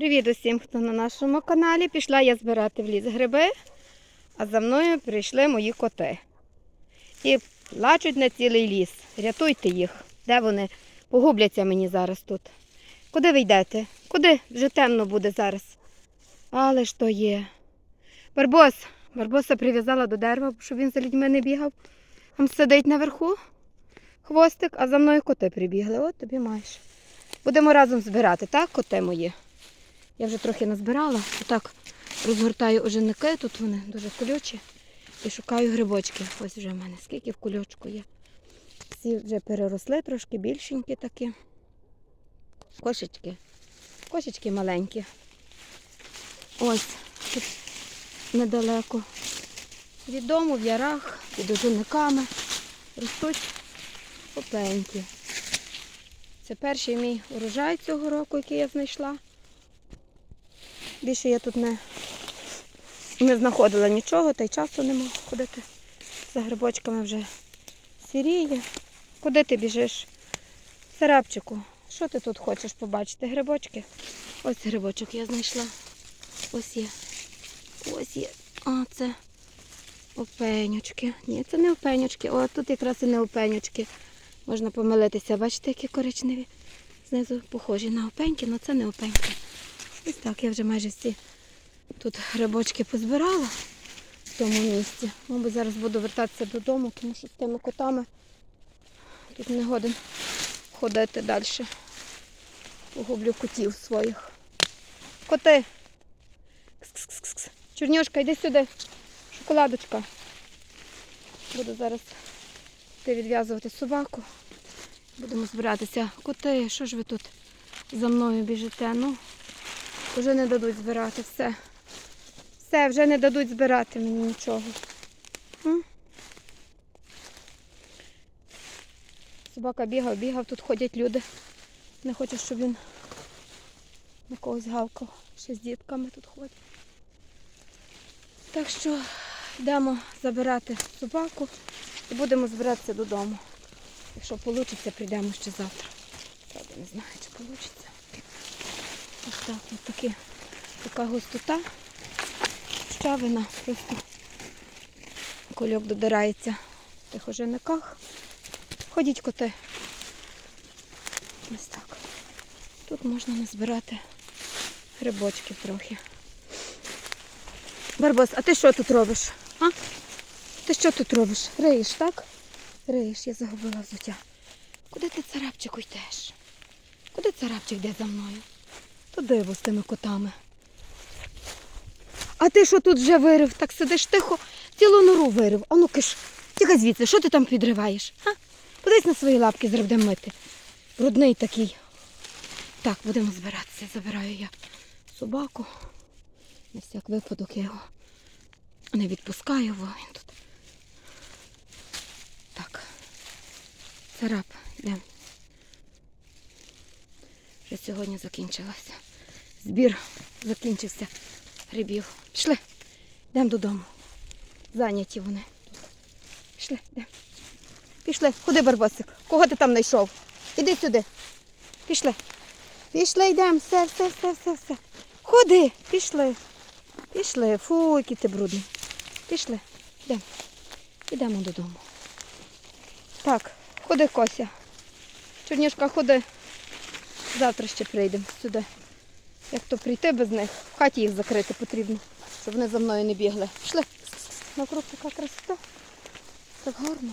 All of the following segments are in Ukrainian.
Привіт усім, хто на нашому каналі. Пішла я збирати в ліс гриби, а за мною прийшли мої коти. І плачуть на цілий ліс. Рятуйте їх. Де вони? Погубляться мені зараз тут. Куди ви йдете? Куди? Вже темно буде зараз. Але ж то є. Барбос. Барбоса прив'язала до дерева, щоб він за людьми не бігав. Там сидить наверху. Хвостик, а за мною коти прибігли. От тобі маєш. Будемо разом збирати, так, коти мої? Я вже трохи назбирала. Отак розгортаю ожинники, тут вони дуже колючі. І шукаю грибочки. Ось вже в мене скільки в кульочку є. Всі вже переросли трошки більшенькі такі. Кошечки. Кошечки маленькі. Ось тут недалеко. Від дому в ярах, під ожинниками ростуть опеньки. Це перший мій урожай цього року, який я знайшла. Більше я тут не, не знаходила нічого, та й часу нема ходити за грибочками вже сіріє. Куди ти біжиш? Сарапчику, що ти тут хочеш побачити? Грибочки? Ось грибочок я знайшла. Ось є. Ось є. А, це опенючки. Ні, це не опенючки. О, тут якраз і не опенючки. Можна помилитися. Бачите, які коричневі. Знизу похожі на опеньки, але це не опеньки. Так, я вже майже всі тут грибочки позбирала в тому місці. Мабуть, зараз буду вертатися додому, тому що з тими котами тут не годен ходити далі. Погублю котів своїх. Коти. Кс-кс-кс-кс. Чорнюшка, йди сюди. Шоколадочка. Буду зараз йти відв'язувати собаку. Будемо збиратися. Коти, що ж ви тут за мною біжите? Ну, вже не дадуть збирати все. Все, вже не дадуть збирати мені нічого. Собака бігав, бігав, тут ходять люди. Не хочу, щоб він на когось гавкав. Ще з дітками тут ходять. Так що йдемо забирати собаку і будемо збиратися додому. Якщо вийде, прийдемо ще завтра. Правда, не знаю, чи вийде. Ось так, ось такі, така густота. Щавина просто кольок додирається в тих ожиниках. Ходіть коти. Ось так. Тут можна назбирати грибочків трохи. Барбос, а ти що тут робиш? А? Ти що тут робиш? Риєш, так? Риєш, я загубила взуття. Куди ти царапчику йдеш? Куди царапчик йде за мною? Туди бо з тими котами. А ти що тут вже вирив? Так сидиш тихо, цілу нору вирив. А ну киш, тікай звідси, що ти там підриваєш? А? Подивись на свої лапки, зараз мити. Брудний такий. Так, будемо збиратися. Забираю я собаку. На всяк випадок я його не відпускаю, бо він тут. Так. Царап, йдемо. Вже сьогодні закінчилася. Збір закінчився грибів. Пішли, йдемо додому. Зайняті вони. Пішли, йдемо. Пішли, ходи, Барбосик. Кого ти там знайшов? Іди сюди. Пішли. Пішли, йдемо, все, все, все, все, все. Ходи, пішли. Пішли. Фу, який ти брудний. Пішли. Йдемо. Йдемо додому. Так, ходи, Кося. Чорнішка, ходи. Завтра ще прийдемо сюди. Як то прийти без них, в хаті їх закрити потрібно, щоб вони за мною не бігли. Пішли. Навкруг така красота. Так гарно.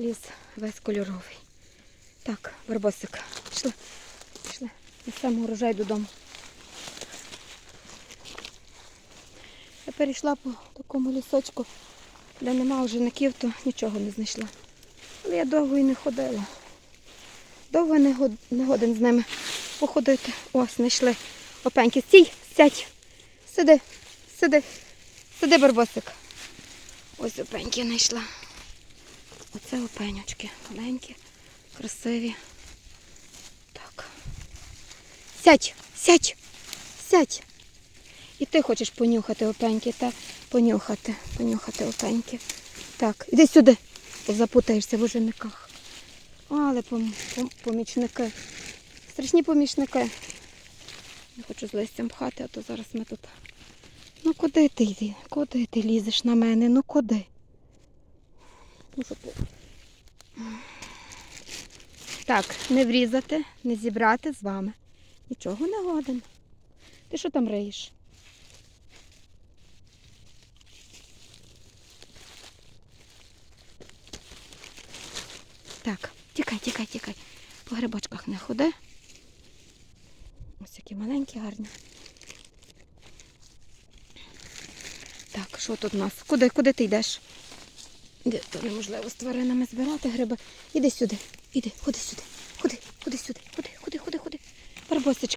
Ліс весь кольоровий. Так, барбосик, пішли. Пішли. Несемо урожай додому. Я перейшла по такому лісочку, де нема ожиників, то нічого не знайшла. Але я довго і не ходила. Довго не, год... не годен з ними походити. О, знайшли опеньки. Стій, сядь. Сиди, сиди, сиди, барбосик. Ось опеньки знайшла. Оце опенючки. Маленькі, красиві. Так. Сядь, сядь, сядь. І ти хочеш понюхати опеньки, та понюхати, понюхати опеньки. Так, іди сюди, запутаєшся в ожиниках. Але пом- пом- помічники Страшні помічники. Не хочу з листям пхати, а то зараз ми тут. Ну куди ти йди? Куди ти лізеш на мене? Ну куди? Ну? Так, не врізати, не зібрати з вами. Нічого не годен. Ти що там риєш? Так, тікай, тікай, тікай. По грибочках не ходи. Ось які маленькі, гарні. Так, що тут у нас? Куди, куди ти йдеш? Де то неможливо з тваринами збирати гриби. Іди сюди, іди, ходи сюди. Ходи, ходи сюди, ходи, ходи, ходи, ходи. Барбосечка.